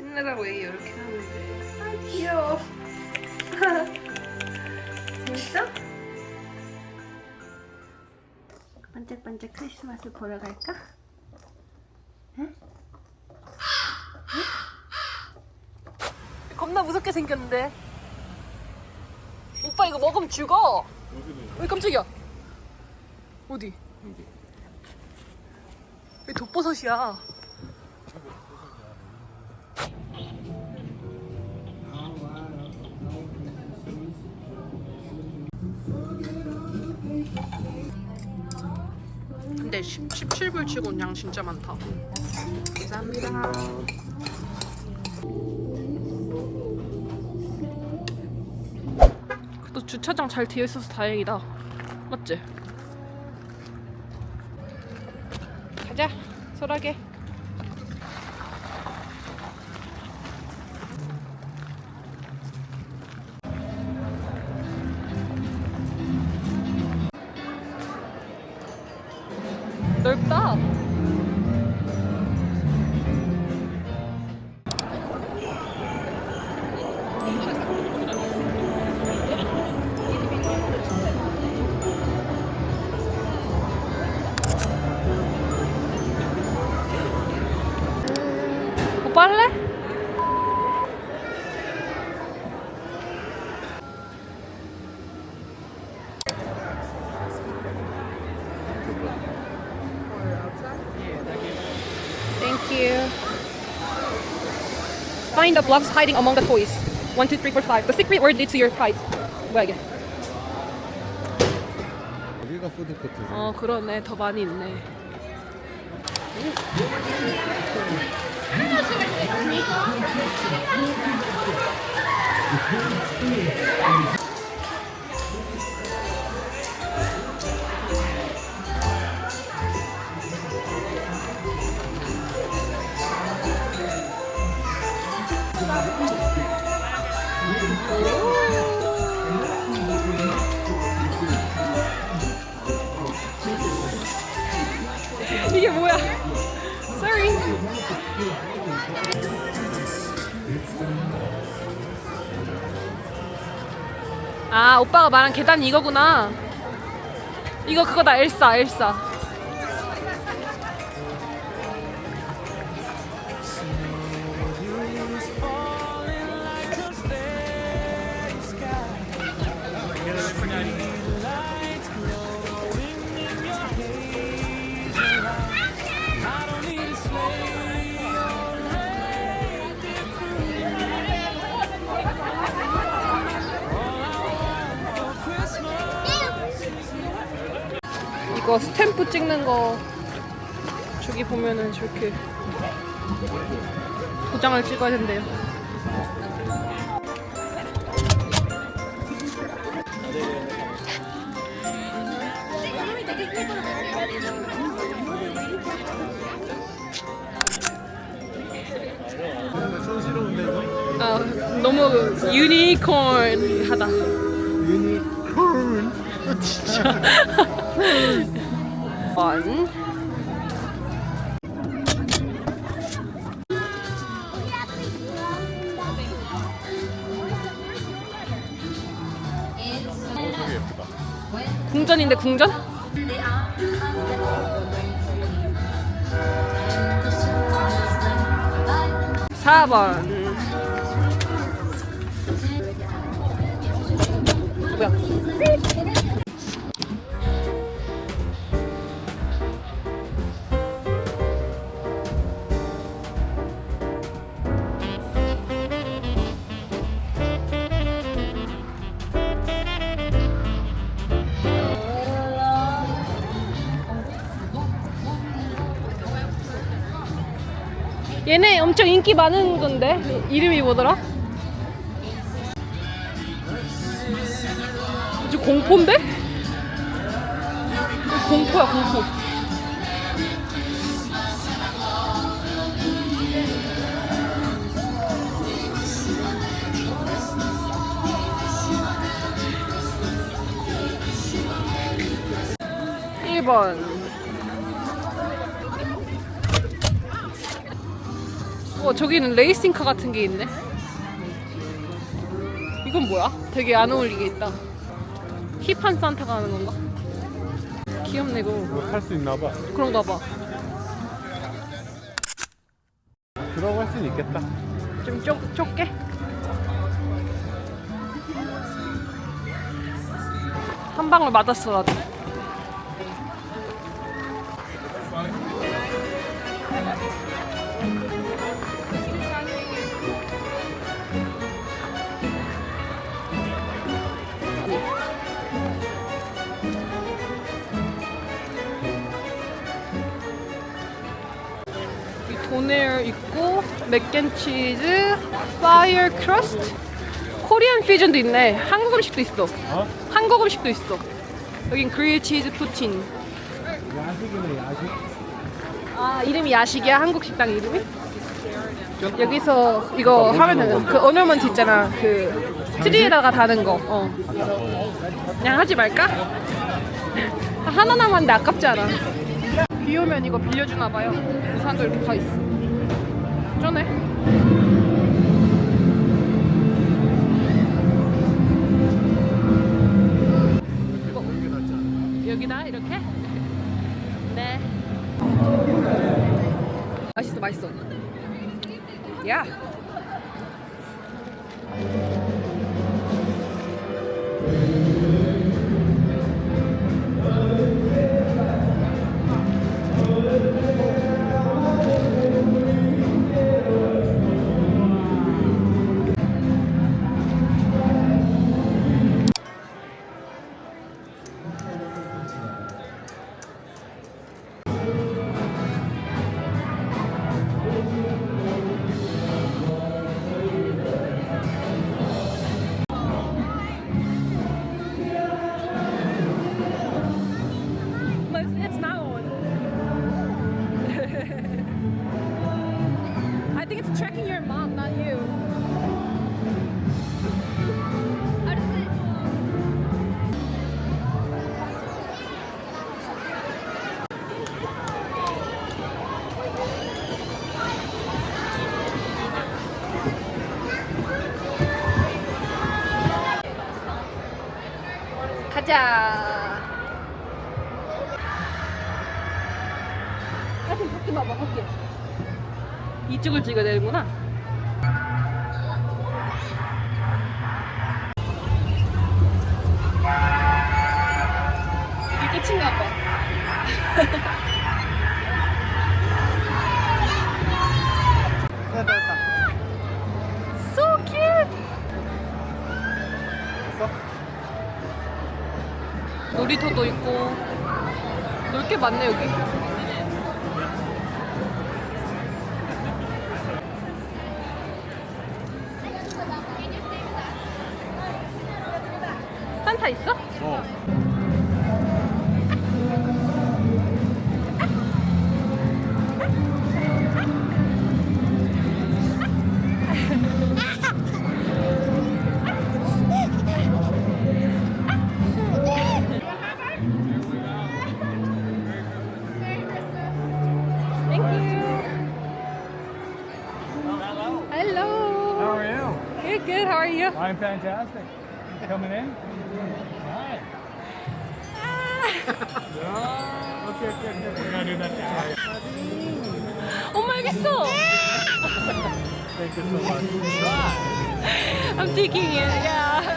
왜 이렇게 하는데? 아 귀여워. 재밌어? 반짝반짝 크리스마스 보러 갈까? 응? 겁나 무섭게 생겼는데. 오빠 이거 먹으면 죽어. 왜 깜짝이야? 어디? 왜 독버섯이야? 근데 10, 17불 치고는 양 진짜 많다. 감사합니다. 또 주차장 잘 되어 있어서 다행이다. 맞지? 가자, 소라게. 넓다. 오빠 할래? Find the blocks hiding among the toys. One, two, three, four, five. The secret word leads to your prize. 뭐야 이게? 여기가 푸드코트. 어 그러네 더 많이 있네. 아 오빠가 말한 계단 이거구나. 이거 그거다 엘사 엘사. 이거 스탬프 찍는 거 저기 보면은 저렇게 도장을 찍어야 된대요. 아 너무 유니콘 하다. 유니콘. 진짜. 원. 어. 궁전인데 궁전? 사번 뭐야? 얘네 엄청 인기 많은 건데 이름이 뭐더라? 이제 공포인데? 공포야 공포. 일번 어 저기는 레이싱카 같은 게 있네. 이건 뭐야? 되게 안 어울리게 있다. 힙한 산타가 하는 건가? 귀엽네 이거. 이거 탈 수 있나 봐. 그런가 봐. 들어갈 수는 있겠다. 좀 좁, 좁게? 한 방울 맞았어 나도 있고 맥앤치즈, 파이어 크러스트, 코리안 피전도 있네. 한국 음식도 있어. 어? 한국 음식도 있어. 여긴 그릴 치즈 푸틴. 야식이네 야식. 아 이름이 야식이야? 한국 식당 이름이? 여기서 이거 하면은 그 어널먼트 있잖아. 그 트리에다가 다는 거. 어. 그냥 하지 말까? 하나 남았는데 아깝지 않아. 비 오면 이거 빌려주나 봐요. 우산도 이렇게 다 있어. 않아? 여기다 이렇게? 네. 맛있어, 맛있어. 야. Mom, not you. 가자. 사진 밖에 봐봐, 밖에. 이쪽을 찍어야 되는구나. 끝인가 봐. So cute! 놀이터도 있고 놀 게 많네 여기. Good, good. How are you? I'm fantastic. Coming in? Hi. Ah. okay, okay, okay. We're gonna do that. Oh my god! Thank you so much. I'm taking it. Yeah.